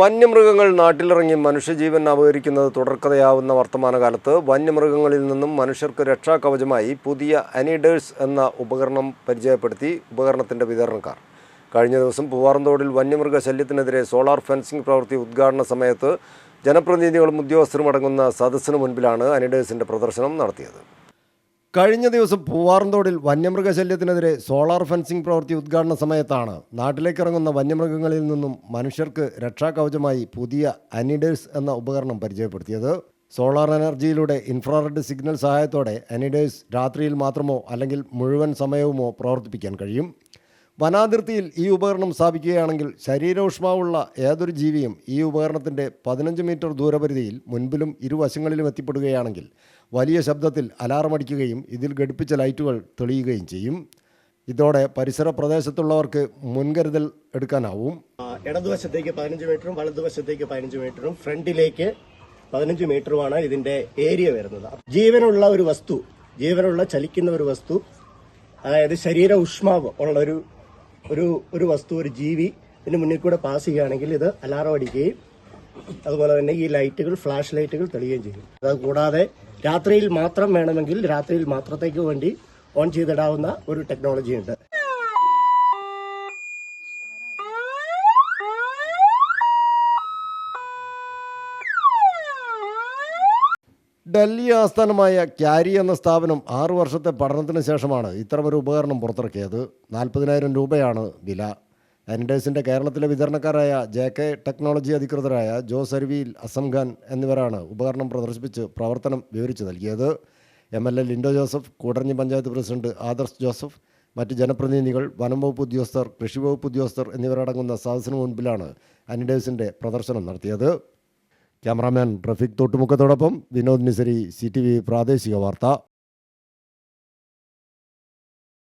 വന്യമൃഗങ്ങൾ നാട്ടിലിറങ്ങി മനുഷ്യജീവൻ അപഹരിക്കുന്നത് തുടർക്കഥയാവുന്ന വർത്തമാനകാലത്ത് വന്യമൃഗങ്ങളിൽ നിന്നും മനുഷ്യർക്ക് രക്ഷാകവചമായി പുതിയ അനിഡേഴ്സ് എന്ന ഉപകരണം പരിചയപ്പെടുത്തി ഉപകരണത്തിന്റെ വിതരണക്കാർ. കഴിഞ്ഞ ദിവസം പൂവാറന്തോടിൽ വന്യമൃഗ ശല്യത്തിനെതിരെ സോളാർ ഫെൻസിംഗ് പ്രവൃത്തി ഉദ്ഘാടന സമയത്ത് ജനപ്രതിനിധികളും ഉദ്യോഗസ്ഥരും അടങ്ങുന്ന സദസ്സിന് മുൻപിലാണ് അനിഡേഴ്സിന്റെ പ്രദർശനം നടത്തിയത്. കഴിഞ്ഞ ദിവസം പൂവാറന്തോടിൽ വന്യമൃഗശല്യത്തിനെതിരെ സോളാർ ഫെൻസിംഗ് പ്രവൃത്തി ഉദ്ഘാടന സമയത്താണ് നാട്ടിലേക്കിറങ്ങുന്ന വന്യമൃഗങ്ങളിൽ നിന്നും മനുഷ്യർക്ക് രക്ഷാകവചമായി പുതിയ അനിഡേഴ്സ് എന്ന ഉപകരണം പരിചയപ്പെടുത്തിയത്. സോളാർ എനർജിയിലൂടെ ഇൻഫ്രാറെഡ് സിഗ്നൽ സഹായത്തോടെ അനിഡേഴ്സ് രാത്രിയിൽ മാത്രമോ അല്ലെങ്കിൽ മുഴുവൻ സമയവുമോ പ്രവർത്തിപ്പിക്കാൻ കഴിയും. വനാതിർത്തിയിൽ ഈ ഉപകരണം സ്ഥാപിക്കുകയാണെങ്കിൽ ശരീരോഷ്മാവുള്ള ഏതൊരു ജീവിയും ഈ ഉപകരണത്തിന്റെ പതിനഞ്ച് മീറ്റർ ദൂരപരിധിയിൽ മുൻപിലും ഇരുവശങ്ങളിലും എത്തിപ്പെടുകയാണെങ്കിൽ വലിയ ശബ്ദത്തിൽ അലാറം അടിക്കുകയും ഇതിൽ ഘടിപ്പിച്ച ലൈറ്റുകൾ തെളിയുകയും ചെയ്യും. ഇതോടെ പരിസര പ്രദേശത്തുള്ളവർക്ക് മുൻകരുതൽ എടുക്കാനാവും. ഇടതുവശത്തേക്ക് പതിനഞ്ച് മീറ്ററും വലതുവശത്തേക്ക് പതിനഞ്ച് മീറ്ററും ഫ്രണ്ടിലേക്ക് പതിനഞ്ച് മീറ്ററുമാണ് ഇതിന്റെ ഏരിയ വരുന്നത്. ജീവനുള്ള ഒരു വസ്തു ജീവനുള്ള ചലിക്കുന്ന ഒരു വസ്തു അതായത് ശരീര ഉഷ്മാവ് ഉള്ള ഒരു ഒരു ഒരു വസ്തു ഒരു ജീവി ഇതിന് മുന്നിൽ കൂടെ പാസ് ചെയ്യുകയാണെങ്കിൽ ഇത് അലാറം അടിക്കുകയും അതുപോലെ തന്നെ ഈ ലൈറ്റുകൾ ഫ്ലാഷ് ലൈറ്റുകൾ തെളിയുകയും ചെയ്യും. അതുകൂടാതെ രാത്രിയിൽ മാത്രം വേണമെങ്കിൽ രാത്രിയിൽ മാത്രത്തേക്ക് വേണ്ടി ഓൺ ചെയ്തിടാവുന്ന ഒരു ടെക്നോളജി ഉണ്ട്. ഡൽഹി ആസ്ഥാനമായ ക്യാരി എന്ന സ്ഥാപനം ആറു വർഷത്തെ പഠനത്തിന് ശേഷമാണ് ഇത്തരമൊരു ഉപകരണം പുറത്തിറക്കിയത്. നാൽപ്പതിനായിരം രൂപയാണ് വില. അനിഡേഴ്സിന്റെ കേരളത്തിലെ വിതരണക്കാരായ ജെ കെ ടെക്നോളജി അധികൃതരായ ജോ അരുവിയിൽ അസം ഖാൻ എന്നിവരാണ് ഉപകരണം പ്രദർശിപ്പിച്ച് പ്രവർത്തനം വിവരിച്ചു നൽകിയത്. M L A Lindo Joseph Koodaranji panchayat president Adarsh Joseph മറ്റ് ജനപ്രതിനിധികൾ വനം വകുപ്പ് ഉദ്യോഗസ്ഥർ കൃഷി വകുപ്പ് ഉദ്യോഗസ്ഥർ എന്നിവരടങ്ങുന്ന സദസ്സിന് മുൻപിലാണ് അനിഡേഴ്സിന്റെ പ്രദർശനം നടത്തിയത്. ക്യാമറാമാൻ റഫീഖ് തോട്ടുമുക്കത്തോടൊപ്പം വിനോദ് നിസരി സി ടി വി പ്രാദേശിക വാർത്ത.